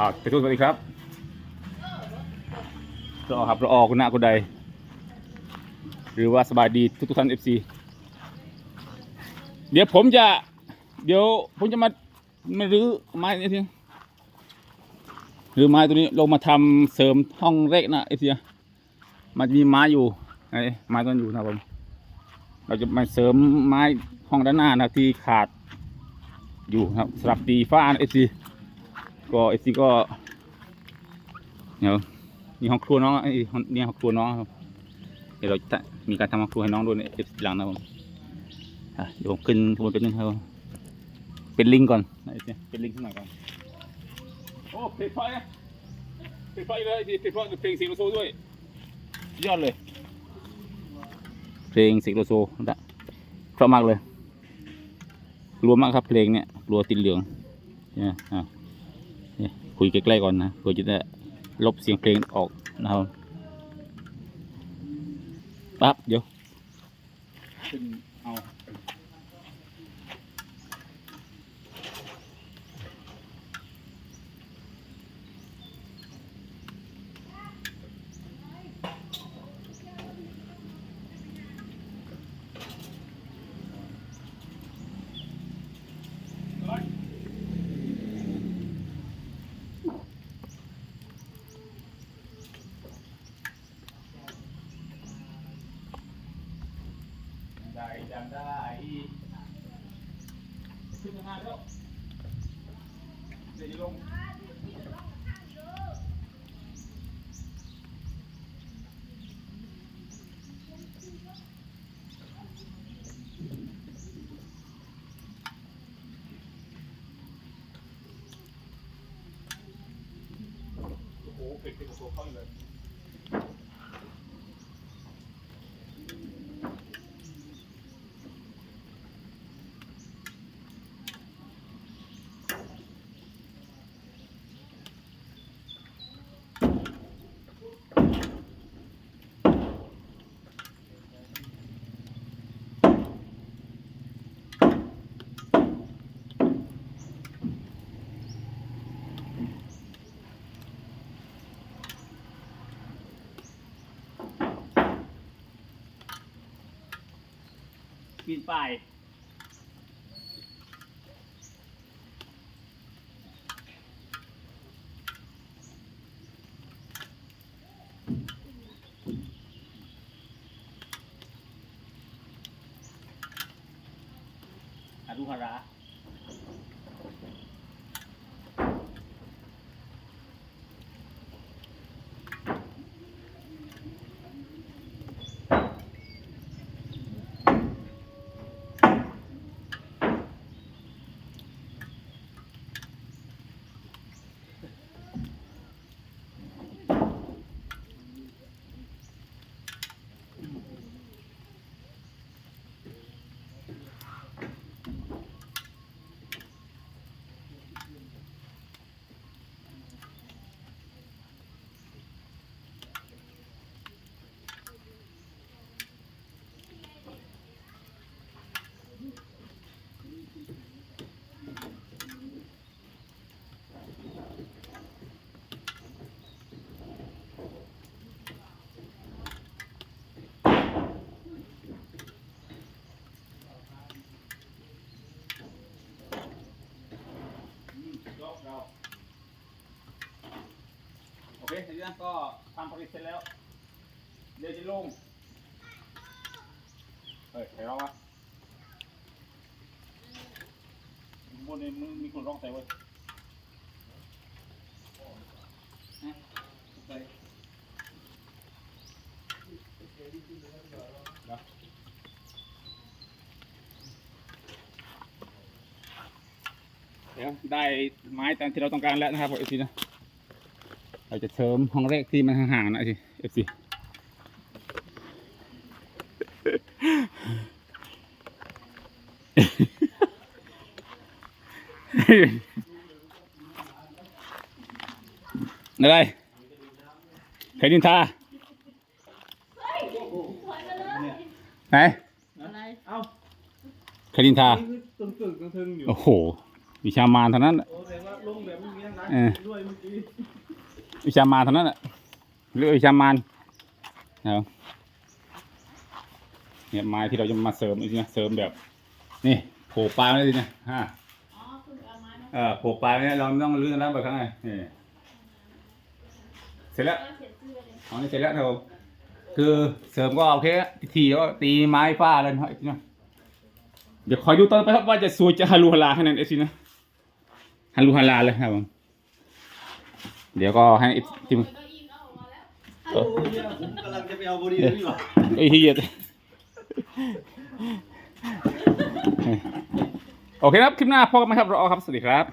บ่าวไปทุกสวัสดีครับรอครับรอคุณหน้าคุณใด หรือว่าสบายดีทุกทุกท่านเอฟซีเดี๋ยวผมจะ เดี๋ยวผมจะมามารื้อไม้นี่ทีหรือไม้ตัวนี้ลงมาทำเสริมห้องเล็กนะเอฟซีมันจะมีไม้อยู่ไอ้ไม้ต้นอยู่นะผมเราจะมาเสริมไม้ห้องด้านหน้านะที่ขาดอยู่ครับสำหรับตีฟ้าเอฟซี ก็เอฟซีก็เดี๋ยวนี่ห้องครัวน้องไอ้ห้องนี่ห้องครัวน้องครับเดี๋ยวเราจะมีการทำห้องครัวให้น้องด้วยในเอฟซีหลังนะครับผมอะเดี๋ยวผมขึ้นข้างบนเป็นนึงครับผมเป็นลิงก์ก่อนนะ FC เป็นลิงก์ขึ้นมาก่อนโอ้เพลงไฟนะเพลงไฟเลยดิเพลงไฟเพลงเสียงโลโซด้วยสุดยอดเลย เพลงสิกโลโซนะเพราะมากเลยรวมมากครับเพลงเนี่ยรัวติดเหลืองเนี่ยอะเนี่ย คุยใกล้ๆก่อนนะเพื่อจะได้ลบเสียงเพลงออกนะครับปั๊บเดี๋ยว ขึ้นเอา ได้จำได้ขึ้นงานแล้วเดี๋ยวจะลง โอ้โหเป็ดเป็ดโตเข้าอยู่เลย ปีนป่ายอารุฮาระ เคทีนี้ก็ทำผลิตเสร็จแล้ว เดี๋ยวจะลง เฮ้ยใครร้องวะบนนี้มึงมีคนร้องแต่เว้ยฮะไปเดี๋ยวเดี๋ยวได้ไม้ตามที่เราต้องการแล้วนะครับเอฟซีนะ เราจะเสริมห้องแรกที่มันห่างๆนะเอฟซีอะไรใครดินทาไหนอะไรเอาใครดินทาตึงตึงตึงอยู่โอ้โหวิชามารเท่านั้นโอ้แต่ว่าลงแบบไม่มีทั้งนั้นเออด้วยเมื่อกี้ วิชามารเท่านั้นแหละเรื่องวิชามารนะครับเนี่ยไม้ที่เราจะมาเสริมนี่นะเสริมแบบ นี่โผล่ปลายเลยนะฮะเออโผล่ปลายเนี่ยเราต้องลื้อนะแบบครั้งไงนี่เสร็จแล้วเขียนชื่อเลยอ๋อนี่เสร็จแล้วครับคือเสริมก็โอเคทีก็ตีไม้ฟ้าอะไรนะเดี๋ยวคอยดูตอนไปครับว่าจะสวยจะฮารูฮาลาขนาดไหนสินะฮารูฮาลาเลยครับผม เดี๋ยวก็ให้ไอ้ทีมเก้าอี้ก็ออกมาแล้วโอ้ยเนี่ยผมกำลังจะไปเอาบอดี้นี่หว่าไอ้เฮียโอเคครับ คลิปหน้าพบกันไหมครับรอครับ สวัสดีครับ